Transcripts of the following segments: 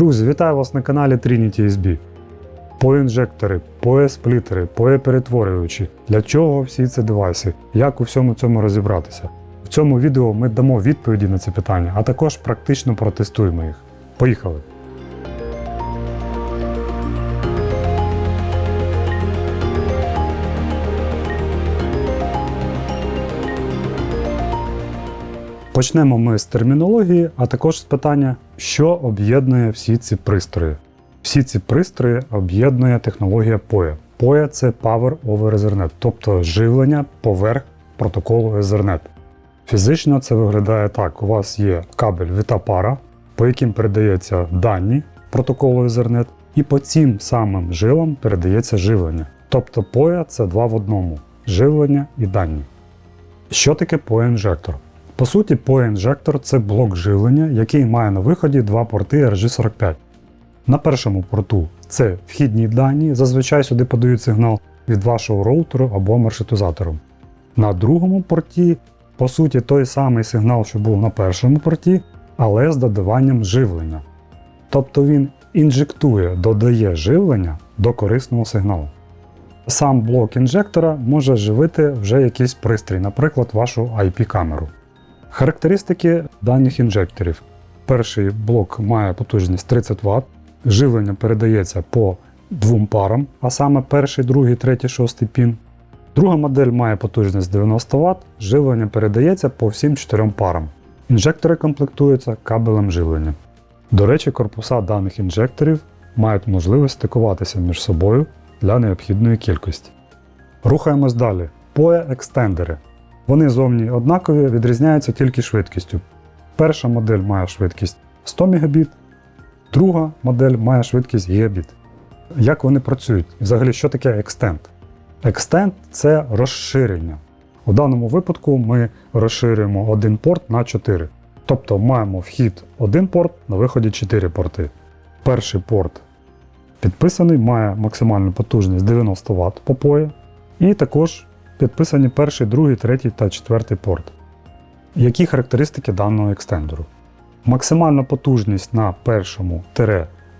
Друзі, вітаю вас на каналі Trinity SB. POE-інжектори, POE-сплітери, POE-перетворювачі. Для чого всі ці девайси? Як у всьому цьому розібратися? В цьому відео ми дамо відповіді на ці питання, а також практично протестуємо їх. Поїхали! Почнемо ми з термінології, а також з питання, що об'єднує всі ці пристрої. Всі ці пристрої об'єднує технологія POE. POE – це Power over Ethernet, тобто живлення поверх протоколу Ethernet. Фізично це виглядає так: у вас є кабель віта пара, по яким передається дані протоколу Ethernet, і по цим самим жилам передається живлення. Тобто POE – це два в одному живлення і дані. Що таке POE-інжектор? По суті, POE-інжектор це блок живлення, який має на виході два порти RG45. На першому порту це вхідні дані, зазвичай сюди подають сигнал від вашого роутеру або маршрутизатору. На другому порті, по суті, той самий сигнал, що був на першому порті, але з додаванням живлення. Тобто він інжектує, додає живлення до корисного сигналу. Сам блок інжектора може живити вже якийсь пристрій, наприклад, вашу IP-камеру. Характеристики даних інжекторів. Перший блок має потужність 30 Вт, живлення передається по двом парам, а саме перший, другий, третій, шостий пін. Друга модель має потужність 90 Вт, живлення передається по всім чотирьом парам. Інжектори комплектуються кабелем живлення. До речі, корпуса даних інжекторів мають можливість стикуватися між собою для необхідної кількості. Рухаємось далі. POE екстендери. Вони зовні однакові, відрізняються тільки швидкістю. Перша модель має швидкість 100 Мбіт, друга модель має швидкість Гігабіт. Як вони працюють? Взагалі, що таке екстенд? Екстенд це розширення. У даному випадку ми розширюємо один порт на 4. Тобто маємо вхід один порт, на виході 4 порти. Перший порт підписаний, має максимальну потужність 90 Вт по POE, і також підписані перший, другий, третій та четвертий порт. Які характеристики даного екстендеру? Максимальна потужність на першому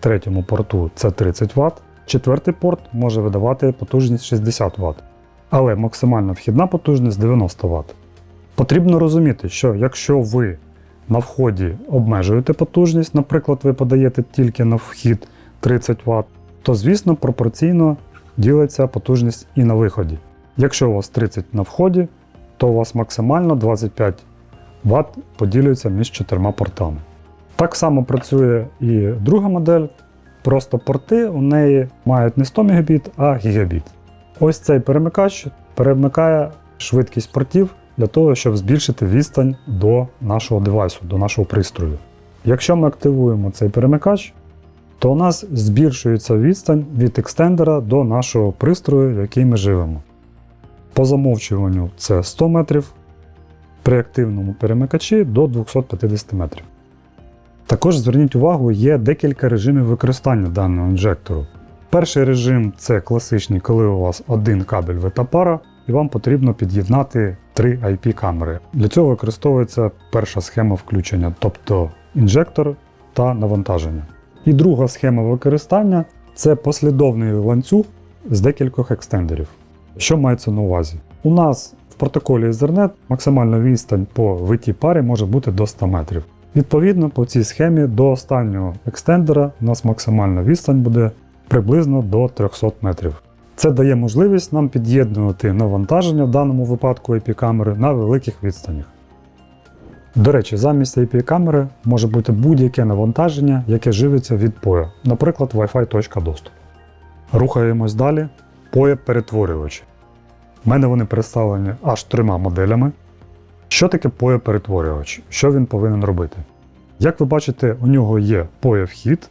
третьому порту це 30 Вт, четвертий порт може видавати потужність 60 Вт, але максимальна вхідна потужність 90 Вт. Потрібно розуміти, що якщо ви на вході обмежуєте потужність, наприклад, ви подаєте тільки на вхід 30 Вт, то звісно пропорційно ділиться потужність і на виході. Якщо у вас 30 на вході, то у вас максимально 25 Вт поділюється між чотирма портами. Так само працює і друга модель, просто порти у неї мають не 100 Мбіт, а гігабіт. Ось цей перемикач перемикає швидкість портів для того, щоб збільшити відстань до нашого девайсу, до нашого пристрою. Якщо ми активуємо цей перемикач, то у нас збільшується відстань від екстендера до нашого пристрою, в який ми живемо. По замовчуванню це 100 метрів, при активному перемикачі до 250 метрів. Також зверніть увагу, є декілька режимів використання даного інжектору. Перший режим це класичний, коли у вас один кабель витапара, і вам потрібно під'єднати три IP-камери. Для цього використовується перша схема включення, тобто інжектор та навантаження. І друга схема використання це послідовний ланцюг з декількох екстендерів. Що мається на увазі? У нас в протоколі Ethernet максимальна відстань по витій парі може бути до 100 метрів. Відповідно, по цій схемі до останнього екстендера у нас максимальна відстань буде приблизно до 300 метрів. Це дає можливість нам під'єднувати навантаження в даному випадку IP-камери на великих відстанях. До речі, замість IP-камери може бути будь-яке навантаження, яке живиться від POE, наприклад, Wi-Fi точка доступу. Рухаємось далі. POE перетворювачі. У мене вони представлені аж трьома моделями. Що таке POE перетворювач? Що він повинен робити? Як ви бачите, у нього є POE вхід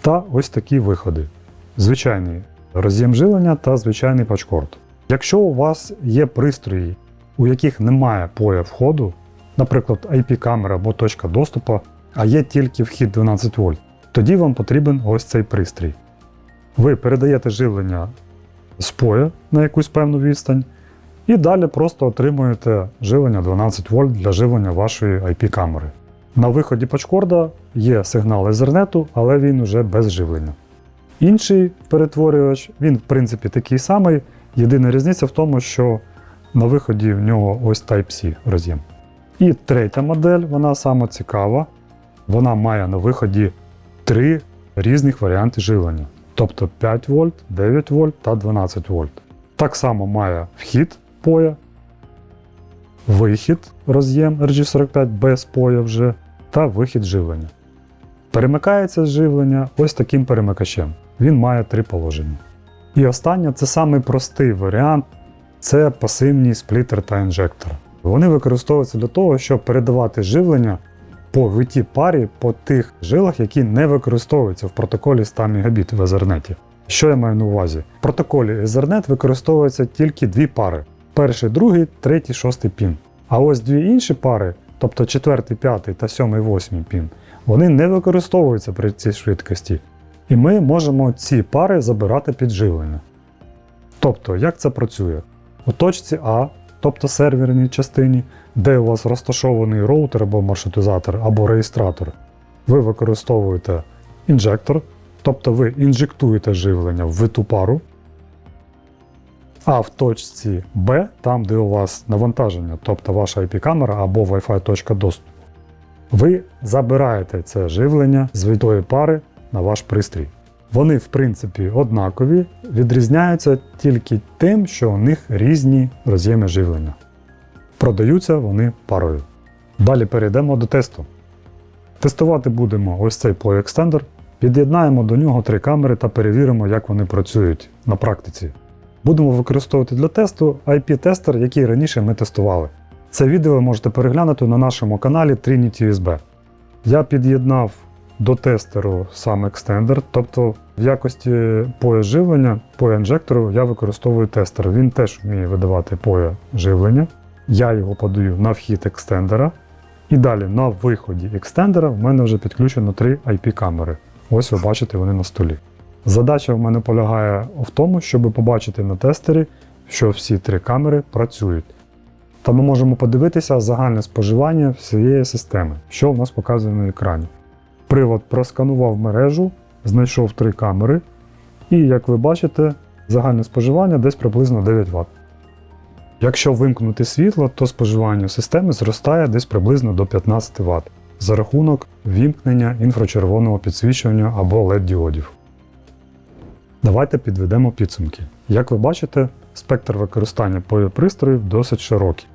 та ось такі виходи. Звичайний роз'єм живлення та звичайний пачкорд. Якщо у вас є пристрої, у яких немає POE входу, наприклад, IP-камера або точка доступу, а є тільки вхід 12 вольт, тоді вам потрібен ось цей пристрій. Ви передаєте живлення POE на якусь певну відстань, і далі просто отримуєте живлення 12 вольт для живлення вашої IP-камери. На виході пачкорда є сигнал Ethernet, але він уже без живлення. Інший перетворювач, він в принципі такий самий. Єдина різниця в тому, що на виході в нього ось Type-C роз'єм. І третя модель, вона сама цікава. Вона має на виході три різних варіанти живлення. Тобто 5 вольт, 9 вольт та 12 вольт. Так само має вхід поя, вихід роз'єм RG45 без поя вже та вихід живлення. Перемикається живлення ось таким перемикачем. Він має три положення. І останнє це самий простий варіант це пасивні сплітер та інжектор. Вони використовуються для того, щоб передавати живлення по виті парі по тих жилах, які не використовуються в протоколі 100 Мбіт в Ethernet. Що я маю на увазі? В протоколі Ethernet використовуються тільки дві пари: перший, другий, третій, шостий пін. А ось дві інші пари, тобто четвертий, п'ятий та сьомий, восьмий пін, вони не використовуються при цій швидкості. І ми можемо ці пари забирати під живлення. Тобто, як це працює? У точці А, тобто серверній частині, де у вас розташований роутер або маршрутизатор, або реєстратор, ви використовуєте інжектор, тобто ви інжектуєте живлення в виту пару. А в точці Б, там, де у вас навантаження, тобто ваша IP-камера або Wi-Fi точка доступу, ви забираєте це живлення з витої пари на ваш пристрій. Вони, в принципі, однакові, відрізняються тільки тим, що у них різні роз'єми живлення. Продаються вони парою. Далі перейдемо до тесту. Тестувати будемо ось цей Ploy Extender, під'єднаємо до нього три камери та перевіримо, як вони працюють на практиці. Будемо використовувати для тесту IP-тестер, який раніше ми тестували. Це відео можете переглянути на нашому каналі Trinity USB. Я під'єднав до тестеру сам екстендер, тобто в якості поя живлення, поя інжектору я використовую тестер. Він теж вміє видавати поя живлення. Я його подаю на вхід екстендера. І далі на виході екстендера в мене вже підключено три IP-камери. Ось ви бачите, вони на столі. Задача в мене полягає в тому, щоб побачити на тестері, що всі три камери працюють. Та ми можемо подивитися загальне споживання всієї системи, що в нас показує на екрані. Привод просканував мережу, знайшов три камери, і, як ви бачите, загальне споживання десь приблизно 9 Вт. Якщо вимкнути світло, то споживання системи зростає десь приблизно до 15 Вт за рахунок вімкнення інфрачервоного підсвічування або LED-діодів. Давайте підведемо підсумки. Як ви бачите, спектр використання пристроїв досить широкий.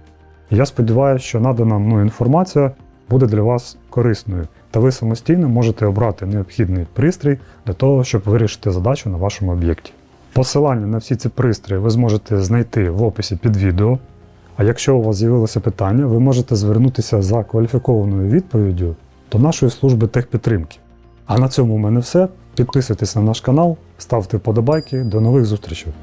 Я сподіваюся, що надана мною інформація буде для вас корисною, та ви самостійно можете обрати необхідний пристрій для того, щоб вирішити задачу на вашому об'єкті. Посилання на всі ці пристрої ви зможете знайти в описі під відео. А якщо у вас з'явилося питання, ви можете звернутися за кваліфікованою відповіддю до нашої служби техпідтримки. А на цьому в мене все. Підписуйтесь на наш канал, ставте вподобайки. До нових зустрічей!